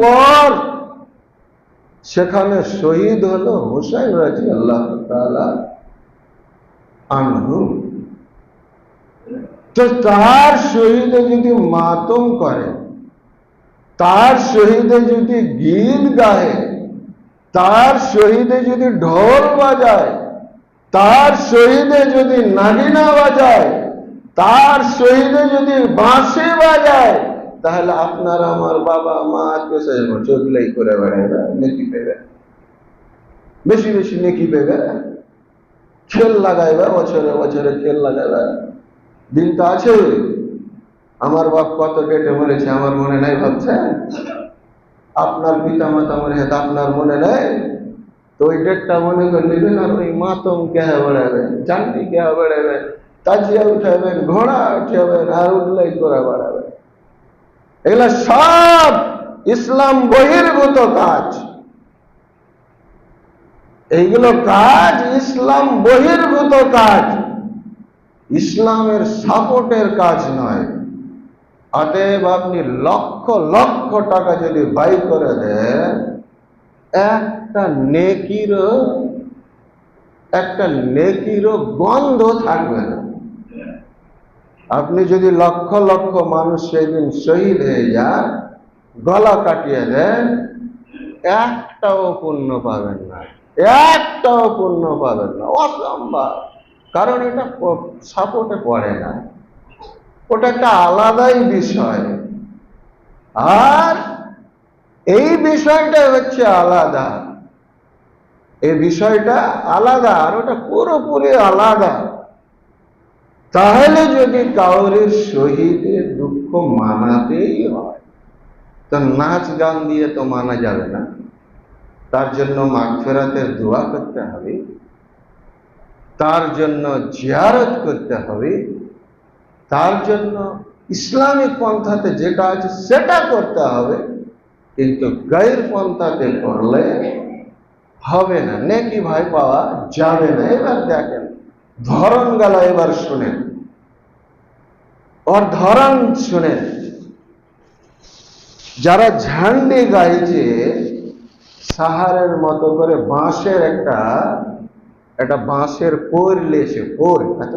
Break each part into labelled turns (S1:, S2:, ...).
S1: পর সেখানে শহীদ হলো হুসাইন রাজি আল্লাহ আনহু। তো তার শহীদে যদি মাতম করে, তার শহীদে যদি গীত গায়, তার শহীদে যদি ঢোল বাজায়, তার শহীদে যদি নাগিনা বাজায়, তার শহীদে যদি বাঁশি বাজায় তাহলে আপনার আমার বাবা মা আত্মীয় চোখলাই করে বেড়াবে নেকি পেবে? বেশি বেশি নেকি পেবে? খেল লাগাইবে, বছরে বছরে খেল লাগাইবে। দিন তো আছে। আমার বাপ কত ডেটে মরেছে আমার মনে নাই ভাবছেন? আপনার পিতা মাতা মরে তো আপনার মনে নেই? তো ওই ডেটটা মনে করে নেবেন আর ওই মাতম কেহা বেড়াবে? জানটি কেহা বেড়াবে? তাজিয়া উঠাবেন ঘোড়া উঠাবেন আর উঠলাই করে বেড়াবে। এগুলা সব ইসলাম বহির্ভূত কাজ। এইগুলো কাজ ইসলাম বহির্ভূত কাজ। ইসলামের সাপোর্টের কাজ নয়। অতএব আপনি লক্ষ লক্ষ টাকা যদি ব্যয় করে দেন, একটা নেকিরও একটা নেকিরও গন্ধ থাকবে না। আপনি যদি লক্ষ লক্ষ মানুষ সেদিন শহীদ হয়ে যান, গলা কাটিয়ে দেন, একটাও পুণ্য পাবেন না। একটাও পুণ্য পাবেন না। অসম্ভব। কারণ এটা সাপোর্টে পড়ে না। ওটা একটা আলাদাই বিষয়। আর এই বিষয়টা হচ্ছে আলাদা। এই বিষয়টা আলাদা, আর ওটা পুরোপুরি আলাদা। তাহলে যদি কাউরের শহীদের দুঃখ মানাতেই হয়, তো নাচ গান দিয়ে তো মানা যাবে না। তার জন্য মাগফেরাতের দোয়া করতে হবে। তার জন্য জিয়ারত করতে হবে। তার জন্য ইসলামিক পন্থাতে যেটা আছে সেটা করতে হবে। কিন্তু গায়ের পন্থাতে করলে হবে না। নেকি ভাই পাওয়া যাবে না। এবার দেখেন। ধরন গেল এবার শুনেন। ওর ধরন শুনেন। যারা ঝান্ডি গাইছে, সাহারের মতো করে বাঁশের একটা একটা বাঁশের পোর লেছে পোর এত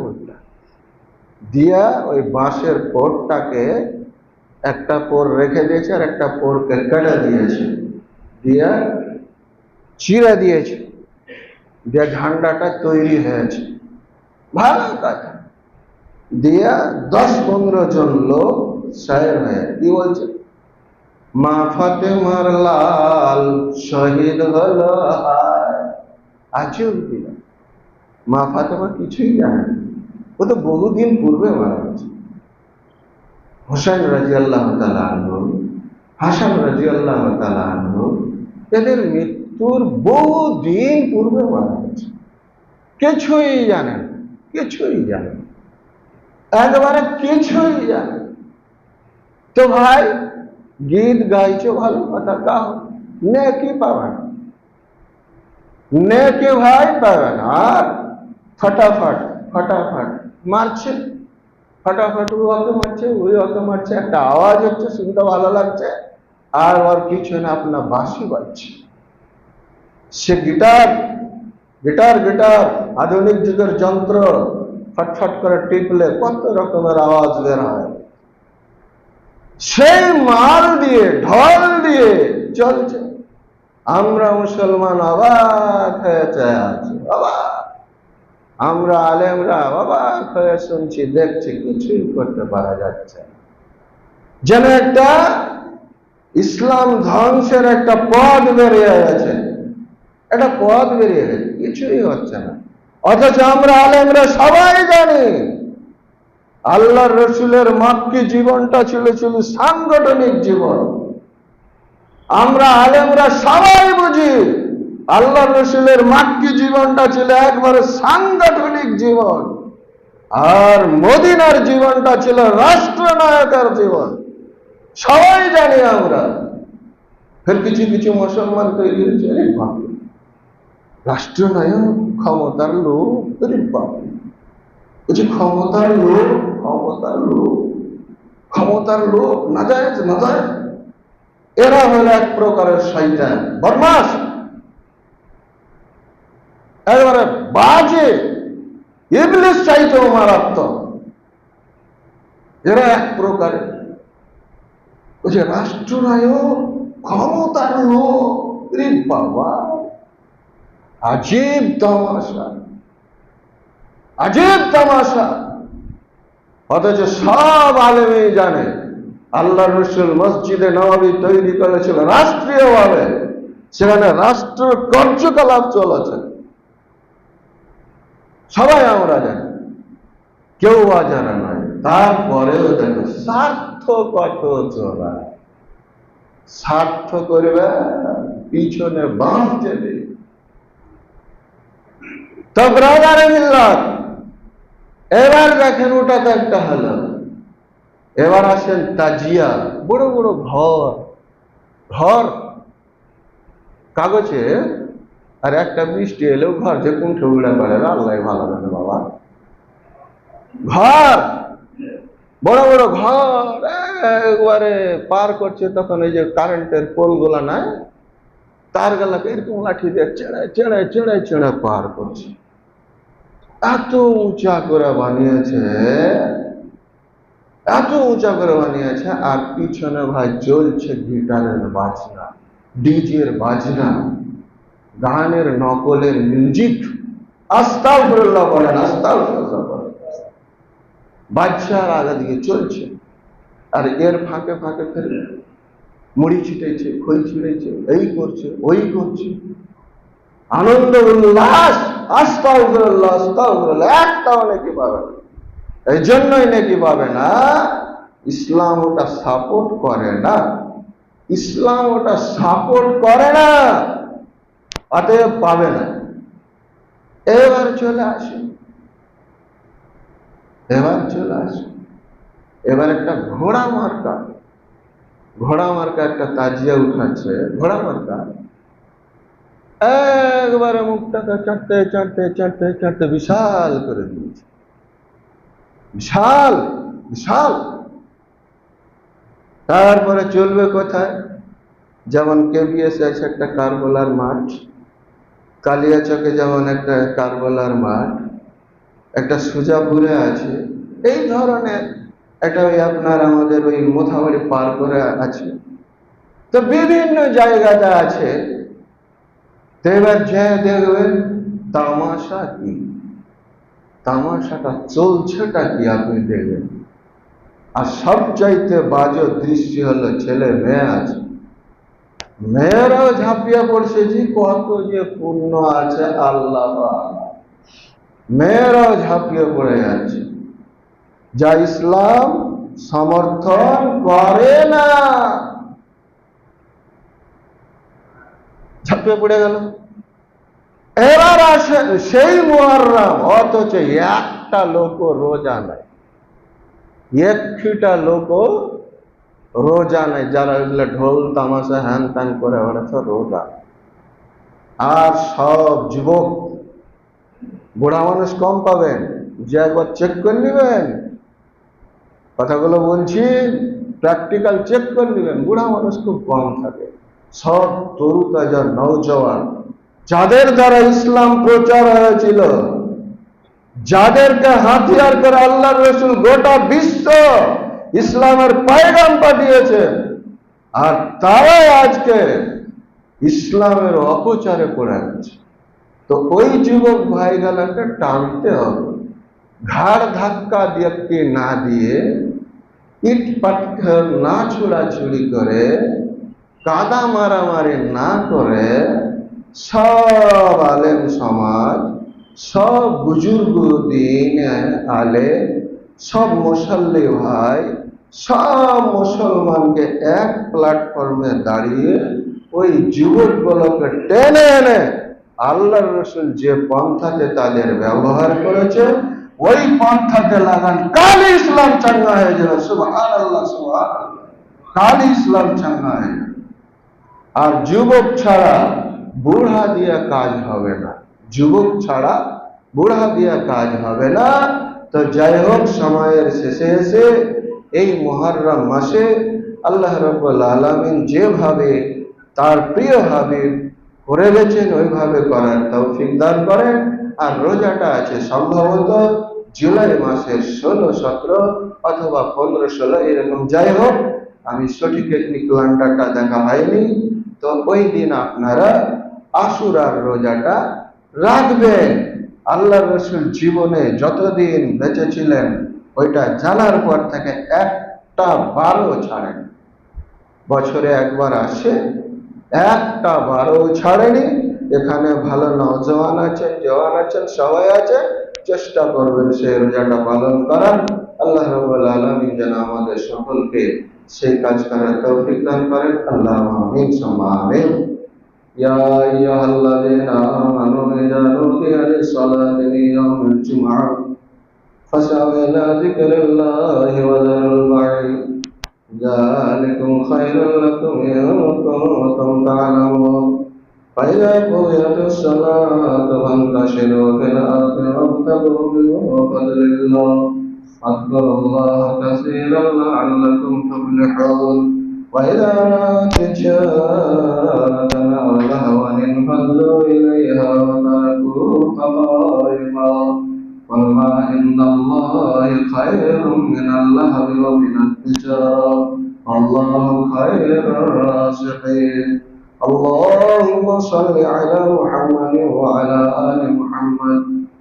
S1: দিয়া ওই বাঁশের পোরটাকে একটা পোর রেখে দিয়েছে আর একটা পোরকে কেটে দিয়েছে। দিয়া চিরা দিয়েছে। দিয়া ঝান্ডাটা তৈরি হয়েছে। ভালো কথা দিয়া দশ পনেরো জন লোক শায়ের হয়ে, কি বলছে? মা ফাতেমার লাল শহীদ হল আজও মা ফাতেমা কিছুই জানে ও তো বহুদিন পূর্বে মারা গেছে। হোসেন রাজি আল্লাহ আনহু, হাসান রাজি আল্লাহ আনহু, এদের মৃত্যুর বহুদিন পূর্বে মারা গেছে। কিছুই জানেন কিছুই জানেন একবারে কিছুই জানেন তো ভাই, গীত গাইছো ভালো কথা, গাও। নেকি পাবেন নেকি ভাই পাবেন আর ফটাফট ফটাফট মারছে। ফটাফট ও ওকে মারছে ওই ওকে মারছে। একটা আওয়াজ হচ্ছে, শুনতে ভালো লাগছে। আর ওর কিছু না আপনার বাঁশি বাজছে। সে গিটার গিটার গিটার, আধুনিক যুগের যন্ত্র, ফটফট করে টিপলে কত রকমের আওয়াজ বের হয়। সেই মাল দিয়ে, ঢল দিয়ে চলছে। আমরা মুসলমান অবাক হয়ে চেয়ে আছি আমরা আলেমরা অবাক হয়ে শুনছি, দেখছি কিছুই করতে পারা যাচ্ছে। যেন একটা ইসলাম ধ্বংসের একটা পথ বেরিয়ে গেছে। একটা পথ বেরিয়ে গেছে, কিছুই হচ্ছে না। অথচ আমরা আলেমরা সবাই জানি, আল্লাহর রসুলের মাক্কি জীবনটা ছিল ছিল সাংগঠনিক জীবন। আমরা আলেমরা সবাই বুঝি আল্লাহ রসুলের মাক্কি জীবনটা ছিল, একবারে সাংগঠনিক জীবন। আর মদিনার জীবনটা ছিল রাষ্ট্রনায়কের জীবন। সবাই জানি আমরা। ফের কিছু কিছু মুসলমান তৈরি হয়েছে রাষ্ট্রনায়ক ক্ষমতার বাপরে বলছে ক্ষমতার লোক ক্ষমতার লোক ক্ষমতার লোক না যায় না যায়, এরা হলো এক প্রকারের শয়তান। বদমাস একেবারে বাজে, ইবলিস চাইতেও মারাত্মক এরা এক প্রকারের ওই যে রাষ্ট্রনায়ক ক্ষমতার লোক বাবা আজীব তামাশা আজীব তামাশা। অথচ সব আলেমেই জানে, আল্লাহ রসুল মসজিদে নবাবী তৈরি করেছিল রাষ্ট্রীয়ভাবে, সেখানে রাষ্ট্র কার্যকলাপ চলেছে। সবাই আমরা জানি, কেউ অজানা নয় তারপরেও দেখো স্বার্থ কত চোরা স্বার্থ করবে, পিছনে বাঁধ দেবে এবার দেখেন ওটা তো একটা হলো এবার আসেন তাজিয়া। বড় বড় ঘর। ঘর। কাগজে। আর একটা বৃষ্টি এলেও ঘর যে কুণ্ঠে উড়ে পড়ে আল্লাহ ভালো জানে বাবা। ঘর। বড় বড় ঘর। একবারে পার করছে তখন এই যে কারেন্টের পোল পোলগুলা নাই। তার গেলাকে এরকম লাঠি দিয়ে চেড়ে চেড়ে চেড়ে চেড়ে পার করছে। এত উঁচা করে বানিয়েছে, এত উঁচা করে বানিয়েছে, আর পিছনে ভাই চলছে গিটারের বাজনা, ডিজের বাজনা, গানের নকলের মিউজিক। বলেন চলছে। আর এর ফাঁকে ফাঁকে ফেলে মুড়ি ছিটাইছে খই ছিটাইছে এই করছে, ওই করছে। আনন্দ উল্লাস। আস্তাও ফিরল্লাহ একটাও নাকি পাবে না। এই জন্যই নাকি পাবে না, ইসলাম ওটা সাপোর্ট করে না। ইসলাম ওটা সাপোর্ট করে না, অতএব পাবে না। এবার চলে আসে। এবার চলে আসে। এবার একটা ঘোড়া মার্কা। ঘোড়া মার্কা একটা তাজিয়া উঠাচ্ছে, ঘোড়া মার্কা। একবারে মুখটাকে চাটতে চাটতে চাটতে চাটতে বিশাল করে দিয়েছে। বিশাল বিশাল। তারপরে চলবে কোথায়? যেমন কেবিএস আছে একটা কারবোলার মাঠ কালিয়াচকে যেমন একটা কারবালার মাঠ, একটা সুজাপুরে আছে। এই ধরনের একটা ওই আপনার আমাদের ওই মোথাবাড়ি পার করে আছে। তো বিভিন্ন জায়গাতে আছে। তো যে দেখবেন তামাশা কি? তামাশাটা চলছেটা কি আপনি দেখবেন আর সবচাইতে বাজো দৃশ্য হলো ছেলে মেয়ে আছে। মেয়েরাও ঝাঁপিয়ে পড়ছে যে কত যে পূর্ণ আছে আল্লাহ মেয়েরাও ঝাঁপিয়ে পড়ে যাচ্ছে। যা ইসলাম সমর্থন করে না। ঝাঁপিয়ে পড়ে গেল। এবার আসে, সেই মুহররম, অথচ একটা লোক রোজা নাই একটা লোক রোজা নাই যারা এগুলো ঢোল, তামাশা, হ্যান ত্যান করে বেড়াচ্ছে রোজা আর সব যুবক, বুড়া মানুষ কম পাবেন, যে একবার চেক করে নেবেন। কথাগুলো বলছি প্র্যাকটিক্যাল চেক করে নেবেন, বুড়া মানুষ খুব কম থাকে। সব তরু তাজা নৌজওয়ান, যাদের দ্বারা ইসলাম প্রচার হয়েছিল, যাদেরকে হাতিয়ার করে আল্লাহ রসুল গোটা বিশ্ব ইসলামের পায়গাম পাঠিয়েছেন আর তারাই আজকে ইসলামের অপচারে পড়ে আছে। তো ওই যুবক ভাইগুলোকে টানতে হবে। ঘাড় ধাক্কা দিয়ে না দিয়ে ইট পাথর না ছোড়াছুড়ি করে কাদা মারামারি না করে সব আলেম সমাজ, সব বুজুর্গ দিন আলে, সব মুসল্লি ভাই, সব মুসলমানকে এক প্ল্যাটফর্মে দাঁড়িয়ে ওই যুবকগুলোকে টেনে এনে আল্লাহ রসুল যে পন্থাতে তাদের ব্যবহার করেছে, ওই পন্থাতে লাগান কাল ইসলাম চাঙ্গা হয়ে যাবে সুবহান আল্লাহ সুবহান কাল ইসলাম চাঙ্গা হয়ে যাবে। আর যুবক ছাড়া বুড়া দিয়া কাজ হবে না। যুবক ছাড়া বুড়া দিয়া কাজ হবে না। তো যাই হোক, সময়ের শেষে এসে এই মহরম মাসে আল্লাহ রব্বুল আলামিন যেভাবে তার প্রিয় হাবিব করে গেছেন, ওইভাবে করার তৌফিক দান করেন। আর রোজাটা আছে সম্ভবত জুলাই মাসের ষোলো, সতেরো অথবা পনেরো, ষোলো, এরকম। যাই হোক আমি সঠিক ক্যালেন্ডারটা দেখা হয়নি, তো ওই দিন আপনারা আশুরার রোজাটা রাখবেন। আল্লাহ রসুল জীবনে যতদিন বেঁচে ছিলেন, ওইটা জানার পর থেকে একটা বারও ছাড়েন। বছরে একবার আসে, একটা বারও ছাড়েনি। এখানে ভালো নজওয়ান আছেন, জওয়ান আছেন, সবাই আছে চেষ্টা করবেন সেই রোজাটা পালন করার। আল্লাহ রবুল আলমিন যেন আমাদের সকলকে সেই কাজ করার তৌফিক দান করেন আল্লাহ আমিন সুম্মা আমিন يا أيها الذين آمنوا إذا نودي للصلاة من يوم الجمعة فاسعوا إلى ذكر الله وذروا البيع ذلكم خير لكم إن كنتم تعلمون فإذا قضيت الصلاة فانتشروا في الأرض وابتغوا من فضل الله واذكروا الله كثيرا لعلكم تفلحون. وإذا تجارة أو لهوا انفضوا إليها وتركوك قائما. قل ما عند الله خير من اللهو ومن التجارة. الله خير الرازقين. اللهم صل على محمد وعلى آل محمد.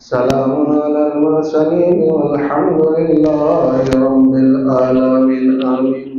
S1: سلام على المرسلين والحمد لله رب العالمين. آمين